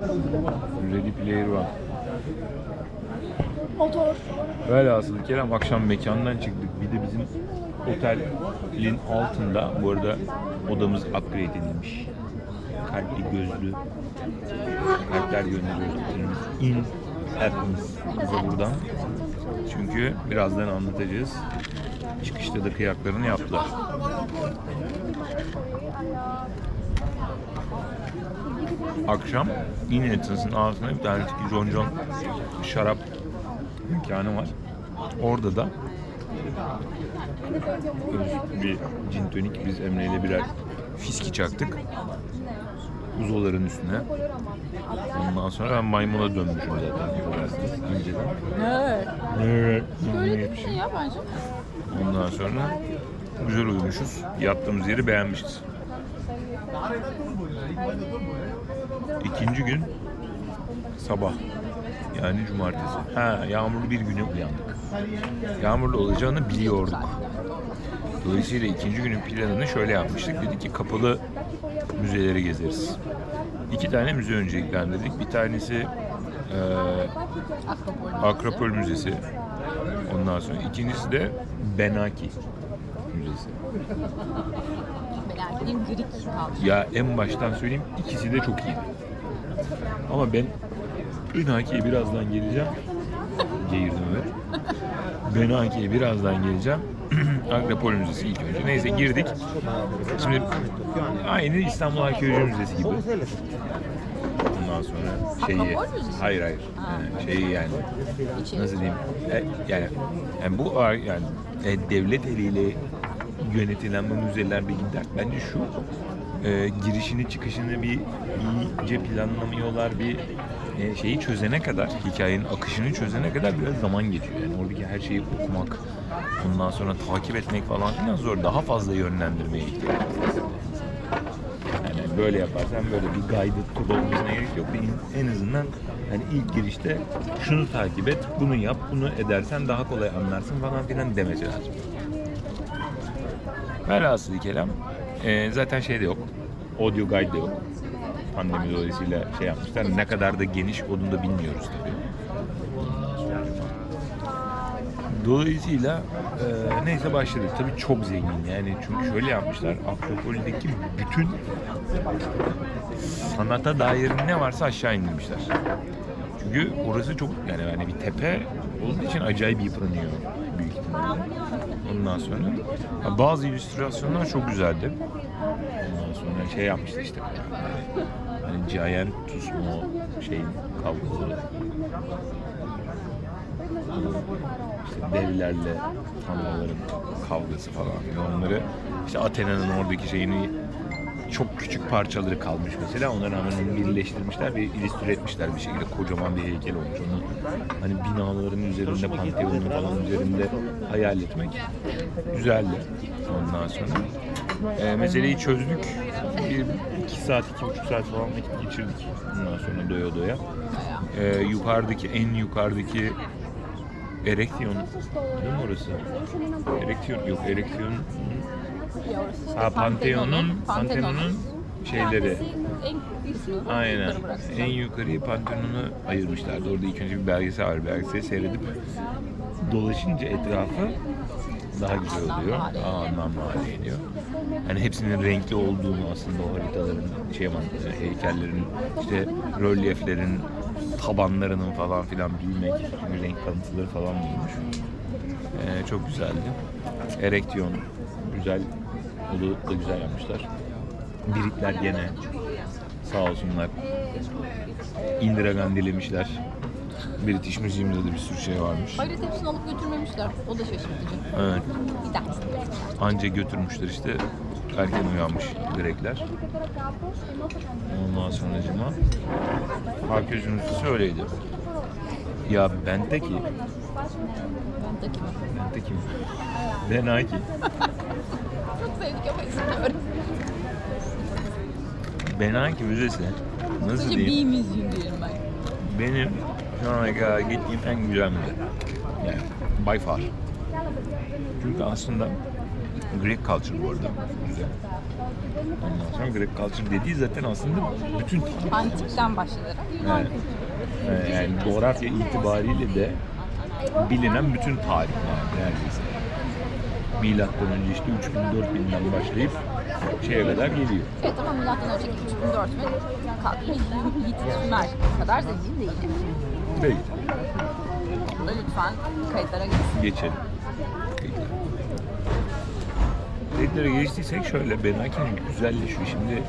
Ready Player One. Motor. Velhasıl Kerem akşam mekandan çıktık. Bir de bizim otelin altında bu arada odamız upgrade edilmiş. Kalpli gözlü kalpler gönderiyoruz. otelimiz. In happens bize buradan. Çünkü birazdan anlatacağız. Çıkışta da kıyaklarını yaptılar. Akşam In Hatton's'ın altında bir tane John John şarap mekanı var. Orada da bir gin tonik biz Emre ile birer fiski çaktık. Buzoların üstüne. Ondan sonra ben maymuna dönmüşüm zaten biraz önceden. Evet. Evet. Böyle yapmışım. değil ya bence. Ondan sonra güzel uyumuşuz. Yattığımız yeri beğenmişiz. İkinci gün sabah yani cumartesi. Ha yağmurlu bir güne uyandık. Yağmurlu olacağını biliyorduk. Dolayısıyla ikinci günün planını şöyle yapmıştık. Dedik ki kapalı müzeleri gezeriz. İki tane müze önceliklendirdik. Bir tanesi Akropol. Akropol Müzesi. Ondan sonra ikincisi de Benaki Müzesi. Greek. Ya en baştan söyleyeyim ikisi de çok iyi. Ama ben Benaki'ye birazdan geleceğim. Geğirdim evet. Benaki'ye birazdan geleceğim. Akropol Müzesi ilk önce. Neyse girdik. Şimdi aynı İstanbul Arkeoloji Müzesi gibi. Ondan sonra şeyi... Müzesi? Hayır hayır. Yani şeyi yani İçeri. nasıl diyeyim E, yani, yani bu yani e, devlet eliyle yönetilen bu müzelerdeki dert bence şu e, girişini çıkışını bir iyice planlamıyorlar bir e, şeyi çözene kadar hikayenin akışını çözene kadar biraz zaman geçiyor yani oradaki her şeyi okumak ondan sonra takip etmek falan filan zor daha fazla yönlendirmeye ihtiyaç var. Yani böyle yaparsan böyle bir guided tour olmasına gerek yok. Bir en azından hani ilk girişte şunu takip et, bunu yap, bunu edersen daha kolay anlarsın falan filan demesi lazım. Velhasıl kelam e, zaten şey de yok. Audio guide de yok. Pandemi dolayısıyla şey yapmışlar. Ne kadar da geniş onu da bilmiyoruz tabii. Dolayısıyla e, neyse başladık. Tabii çok zengin yani çünkü şöyle yapmışlar. Akropol'deki bütün sanata dair ne varsa aşağı indirmişler. Çünkü orası çok yani hani bir tepe olduğu için acayip yıpranıyor büyük ihtimalle. Ondan sonra bazı illüstrasyonlar çok güzeldi. Ondan sonra şey yapmıştı işte hani Giant Tusmo şeyin kavgası işte devlerle tanrıların kavgası falan filan. onları işte Athena'nın oradaki şeyini çok küçük parçaları kalmış mesela. Rağmen onu birleştirmişler ve illüstre etmişler bir şekilde. Kocaman bir heykel olmuş onu hani binaların üzerinde panteonun falan üzerinde hayal etmek güzeldi ondan sonra. E, meseleyi çözdük. Bir iki saat iki buçuk saat falan vakit geçirdik ondan sonra doya doya. E, yukarıdaki en yukarıdaki Erektion değil mi orası? Erektion yok Erektion Orası işte ha Pantheon'un Pantheon'un şeyleri En kısmı. aynen en yukarıyı Pantheon'unu ayırmışlardı. Orada ilk önce bir belgesel var. Belgeseli seyredip dolaşınca etrafı daha güzel oluyor. Daha anlamlı hale geliyor. Hani hepsinin renkli olduğunu aslında o haritaların, şey var, heykellerin, işte rölyeflerin, tabanlarının falan filan bilmek, renk kalıntıları falan bulmuş. Ee, çok güzeldi. Erektiyon güzel, onu da güzel yapmışlar. Birikler gene sağ olsunlar Indira Gandhi'lemişler. British Museum'da da bir sürü şey varmış. Hayret hepsini alıp götürmemişler. O da şaşırtıcı. Evet. Bir götürmüşler. Anca götürmüşler işte. Erken uyanmış direkler. Ondan sonra cima. Müzesi öyleydi. Ya Benteki, Ben de kim? Benteki mi? Benaki. Çok sevdik ama istemiyorum. Benaki Müzesi nasıl Sadece diyeyim? bir müziğim diyelim ben. Benim şu ana kadar gittiğim en güzel müze. Yani by far. Çünkü aslında Greek culture bu arada. Güzel. Ondan sonra Greek culture dediği zaten aslında bütün Antikten başlayarak. Evet. Ee, Yani coğrafya itibariyle de bilinen bütün tarihler neredeyse. Milattan önce işte 3000-4000'den başlayıp şeye kadar geliyor. Evet ama milattan önceki 3004 mü? Yiğit Sümer kadar zengin değil. Değil. Burada lütfen kayıtlara geçsin. Geçelim. Kayıtlara geçtiysek şöyle Benaki'nin güzelleşiyor. Şimdi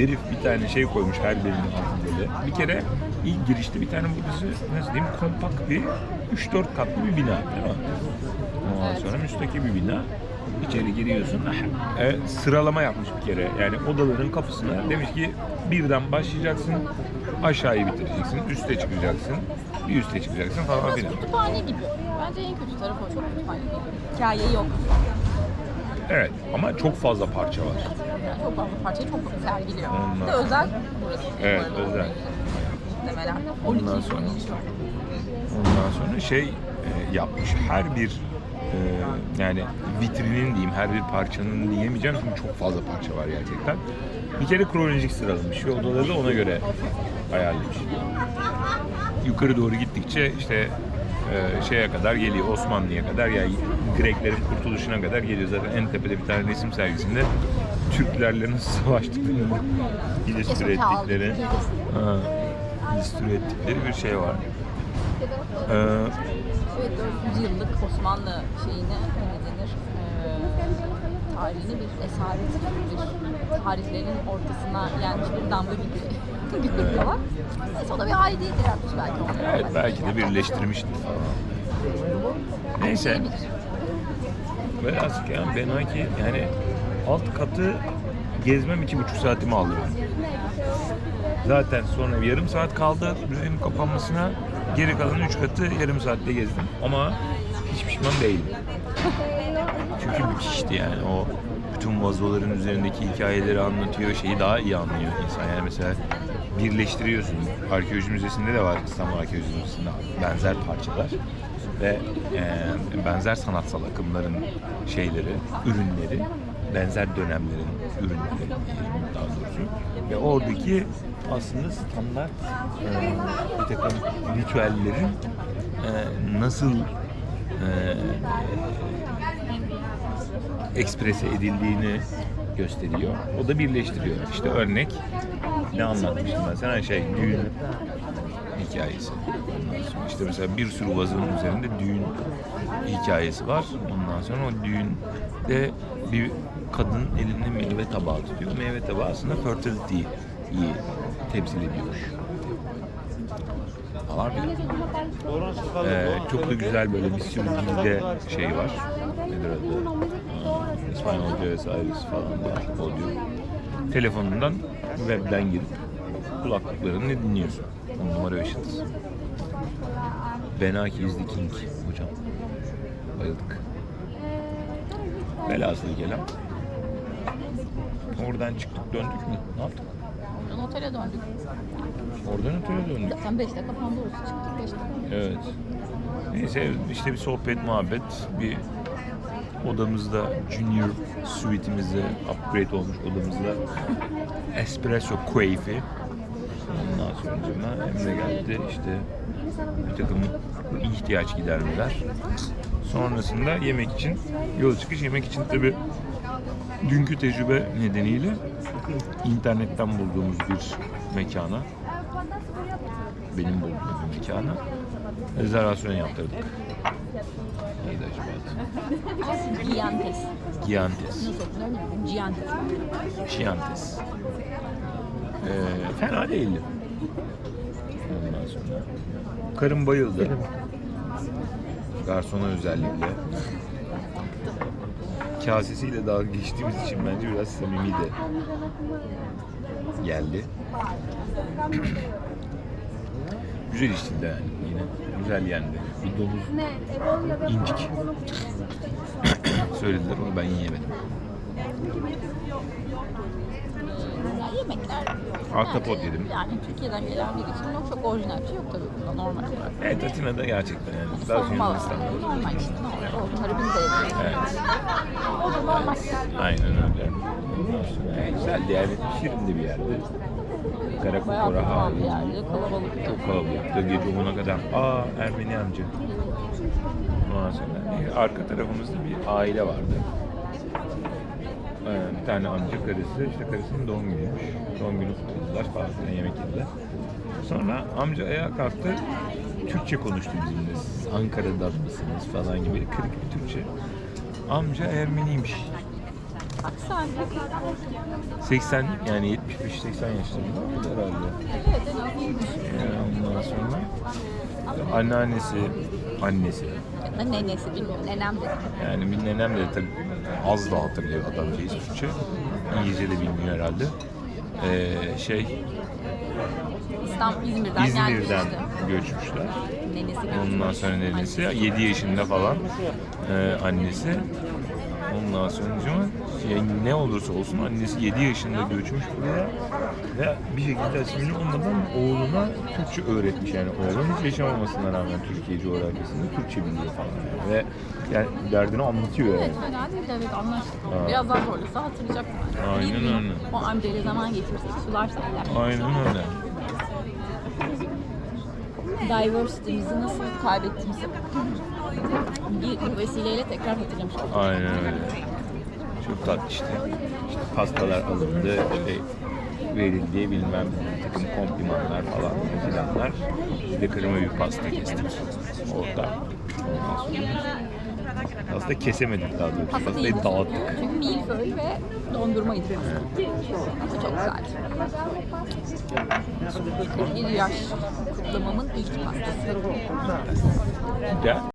herif bir tane şey koymuş her birinin altında. Bir kere ilk girişte bir tane burası nasıl diyeyim kompakt bir 3-4 katlı bir bina değil mi? Ondan sonra müstakil bir bina. İçeri giriyorsun. E, sıralama yapmış bir kere. Yani odaların kapısına demiş ki birden başlayacaksın, aşağıyı bitireceksin, üste çıkacaksın, bir üste çıkacaksın falan Biraz filan. kütüphane gibi. Bence en kötü tarafı o. Çok kütüphane gibi. Hikaye yok. Evet ama çok fazla parça var. Yani çok fazla parçayı çok sergiliyor. Bir de özel burası. Evet, Bu arada. özel. Muhtemelen. Ondan 12 sonra-. Ondan sonra şey e, yapmış. Her bir e, yani vitrinin diyeyim her bir parçanın diyemeyeceğim çünkü çok fazla parça var gerçekten. Bir kere kronolojik sıralamış ve odaları da ona göre ayarlamış. Yukarı doğru gittikçe işte e, şeye kadar geliyor Osmanlı'ya kadar yani Greklerin kurtuluşuna kadar geliyor. Zaten en tepede bir tane resim sergisinde Türklerle nasıl savaştıklarını aldık, ettikleri ha, illüstre ettikleri bir şey var. Ee, Evet 400 yıllık Osmanlı şeyine ne denir? Ee, tarihini bir esaret bir tarihlerin ortasına yenmiş bir damga gibi görüyorlar. Neyse o da bir hayli yaratmış belki onları. evet belki de birleştirmiştir falan. Neyse. Velhasıl kelam Benaki yani alt katı gezmem iki buçuk saatimi aldı benim. Zaten sonra yarım saat kaldı müzenin kapanmasına. Geri kalan üç katı yarım saatte gezdim. Ama hiç pişman değilim. Çünkü müthişti yani o bütün vazoların üzerindeki hikayeleri anlatıyor, şeyi daha iyi anlıyor insan. Yani mesela birleştiriyorsun. Arkeoloji Müzesi'nde de var İstanbul Arkeoloji Müzesi'nde benzer parçalar ve e, benzer sanatsal akımların şeyleri, ürünleri, benzer dönemlerin ürünleri daha doğrusu. Ve oradaki aslında standart e, bir takım ritüellerin e, nasıl e, eksprese edildiğini gösteriyor. O da birleştiriyor. İşte örnek ne anlatmıştım ben sana şey düğün hikayesi. İşte mesela bir sürü vazonun üzerinde düğün hikayesi var. Ondan sonra o düğünde bir kadın elinde meyve tabağı tutuyor. Meyve tabağı aslında fertility'yi temsil ediyor. Falan filan. Ee, çok da güzel böyle bir sürü dilde şey var. Nedir adı? Aa, İspanyolca vesairesi falan var. Audio. Telefonundan webden girip kulaklıklarını dinliyorsun. On numara yıldız. Benaki the king hocam. Bayıldık. Velhasıl kelam. Oradan çıktık döndük mü? Ne yaptık? Buradan otele döndük. Oradan öteye döndük. Zaten 5'te kapandı orası. Çıktık 5'te. Evet. Neyse işte bir sohbet, muhabbet, bir odamızda junior suite'imizde upgrade olmuş odamızda espresso keyfi. Sonra Emre geldi işte bir takım ihtiyaç gidermeler. Sonrasında yemek için yol çıkış yemek için tabi dünkü tecrübe nedeniyle internetten bulduğumuz bir mekana benim bulduğum bir mekana rezervasyon yaptırdık. Neydi acaba? Giyantes. Nasıl okunuyor bilmiyorum. Giyantes. Giantes. Ee, fena değildi. Karım bayıldı. Garsona özellikle. Kasesiyle dalga geçtiğimiz için bence biraz samimi de geldi. Güzel içtildi yani yine. Güzel yendi. Bir domuz incik. Söylediler onu ben yiyemedim. Yani yemekler. Ahtapot yani, yedim. Yani Türkiye'den gelen biri için yok çok orijinal bir şey yok tabii bunda normal olarak. Evet Atina'da gerçekten yani. Daha Savunma Yunanistan'da. Normal işte normal. Onları biz de yapıyoruz. Evet. O da normal. Aynen öyle. Sonra Güzeldi yani şirin bir yerdi. Karakokora kurulan bir hali. yerde kalabalık. Çok kalabalıktı. Gece 10'a kadar. Aa Ermeni amca. Ondan sonra bir arka tarafımızda bir aile vardı. Ee, bir tane amca karısı, işte karısının doğum günüymüş. Doğum günü kutladılar filan yemek yediler. Sonra amca ayağa kalktı. Türkçe konuştu bizimle. Siz Ankara'dan mısınız falan gibi. Kırık bir Türkçe. Amca Ermeniymiş. Bak sen. 80 yani 75-80 yaşlarında herhalde. Ee, ondan sonra anneannesi, annesi. Nenesi bilmiyorum. Nenem de. Yani bir nenem de tabii az da hatırlıyor adamcağız Türkçe. İngilizce de bilmiyor herhalde. Ee, şey İstanbul, İzmir'den, İzmir'den gelmişti. göçmüşler. Nenesi Ondan sonra nenesi 7 yaşında falan ee, annesi. Ondan sonra yani ne olursa olsun annesi 7 yaşında göçmüş buraya ve bir şekilde asimile olmadan oğluna Türkçe öğretmiş yani oğlun hiç yaşamamasına rağmen Türkiye coğrafyasında Türkçe biliyor falan yani. ve yani derdini anlatıyor yani. Evet fena değil de evet anlaştık. Ha. Biraz daha zorlasa hatırlayacak. Aynen öyle. O amcayla zaman geçirsek sular sayılar. Aynen öyle. Diversity'mizi nasıl kaybettiğimizi bir vesileyle tekrar hatırlamış olduk. Aynen öyle. Çok tatlı işte. İşte pastalar alındı, işte verildi bilmem bir takım komplimanlar falan filanlar. Bir de kırma bir pasta kestik orada. Aslında kesemedik daha doğrusu. Pasta Pastayı değil. dağıttık. Çünkü milföy ve dondurmaydı. Ama çok güzeldi. 41 yaş kutlamamın ilk pastası. Güzel.